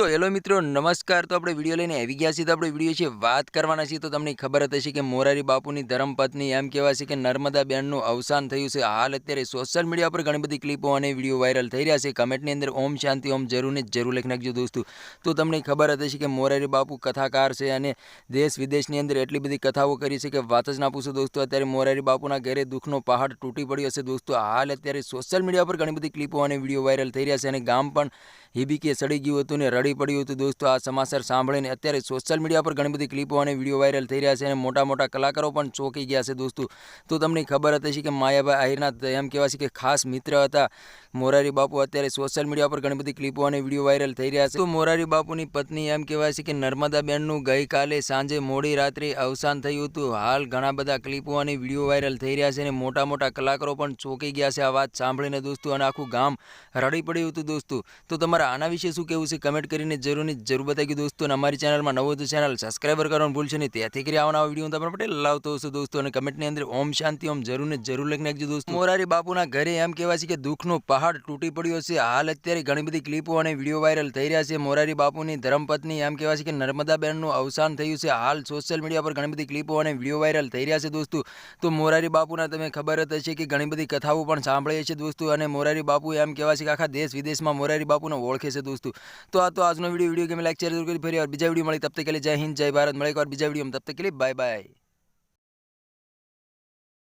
તો હેલો મિત્રો, નમસ્કાર. તો આપણે વીડિયો લઈને આવી ગયા છીએ. તો આપણે વીડિયો છે વાત કરવાના છીએ. તો તમને ખબર જ હશે કે મોરારી બાપુની ધર્મપત્ની એમ કહેવાય છે કે નર્મદા બેનનું અવસાન થયું છે. હાલ અત્યારે સોશિયલ મીડિયા પર ઘણી બધી ક્લિપો અને વીડિયો વાયરલ થઈ રહ્યા છે. કમેન્ટની અંદર ઓમ શાંતિ, ઓમ જરૂર ને જરૂર લખી નાખજો દોસ્તો. તો તમને ખબર હતી હશે કે મોરારી બાપુ કથાકાર છે અને દેશ વિદેશની અંદર એટલી બધી કથાઓ કરી છે કે વાત જ ના પૂછો દોસ્તો. અત્યારે મોરારી બાપુના ઘરે દુઃખનો પહાડ તૂટી પડ્યો છે દોસ્તો. હાલ અત્યારે સોશિયલ મીડિયા પર ઘણી બધી ક્લિપો અને વીડિયો વાયરલ થઈ રહ્યા છે અને ગામ પણ હિબીકે સડી ગયું હતું ને રડી પડ્યું હતું. દોસ્તો, આ સમાચાર સાંભળીને અત્યારે સોશિયલ મીડિયા પર ઘણી બધી ક્લિપો અને વીડિયો વાયરલ થઈ રહ્યા છે અને મોટા મોટા કલાકારો પણ ચોંકી ગયા છે દોસ્તો. તો તમને ખબર હતી કે માયાભાઈ આહિરના એમ કહેવાય છે કે ખાસ મિત્ર હતા. મોરારી બાપુ અત્યારે સોશિયલ મીડિયા પર ઘણી બધી ક્લિપો અને વીડિયો વાયરલ થઈ રહ્યા છે. તો મોરારી બાપુની પત્ની એમ કહેવાય છે કે નર્મદા બેનનું ગઈકાલે સાંજે મોડી રાત્રે અવસાન થયું હતું. હાલ ઘણા બધા ક્લિપો અને વીડિયો વાયરલ થઈ રહ્યા છે અને મોટા મોટા કલાકારો પણ ચોંકી ગયા છે આ વાત સાંભળીને દોસ્તો અને આખું ગામ રડી પડ્યું હતું દોસ્તો. તો તમારા આના વિશે શું કહેવું છે? કમેન્ટ કરીને જરૂરની જરૂર બતાવી દોસ્તો. અને અમારી ચેનલમાં નવો તો ચેનલ સબસ્ક્રાઈબર કરવાનું ભૂલશે નહીં. ત્યાંથી કરી આવવાના વીડિયો તમારા માટે લાવતો હશું દોસ્તો. અને કમેન્ટની અંદર ઓમ શાંતિ, ઓમ જરૂરને જરૂર લખી નાખજો દોસ્તો. મોરારી બાપુના ઘરે એમ કહેવાય છે કે દુઃખનો પહાડ તૂટી પડ્યો છે. હાલ અત્યારે ઘણી બધી ક્લિપો અને વીડિયો વાયરલ થઈ રહ્યા છે. મોરારી બાપુની ધર્મપત્ની એમ કહેવાય છે કે નર્મદાબેનનું અવસાન થયું છે. હાલ સોશિયલ મીડિયા પર ઘણી બધી ક્લિપો અને વીડિયો વાયરલ થઈ રહ્યા છે દોસ્તો. તો મોરારી બાપુના તમે ખબર જ હશે કે ઘણી બધી કથાઓ પણ સાંભળીએ છીએ દોસ્તો. અને મોરારી બાપુ એમ કહેવાય છે કે આખા દેશ વિદેશમાં મોરારી બાપુને ઓળખે છે દોસ્તો. તો આ તો આજનો વીડિયો વીડિયો ગમે લાઈક શેર જરૂર કરી, ફરી બીજા વીડિયો મળી. તબ તક કે જય હિન્દ, જય ભારત. મળે એક વાર બીજા વીડિયો તબ તક કે બાય બાય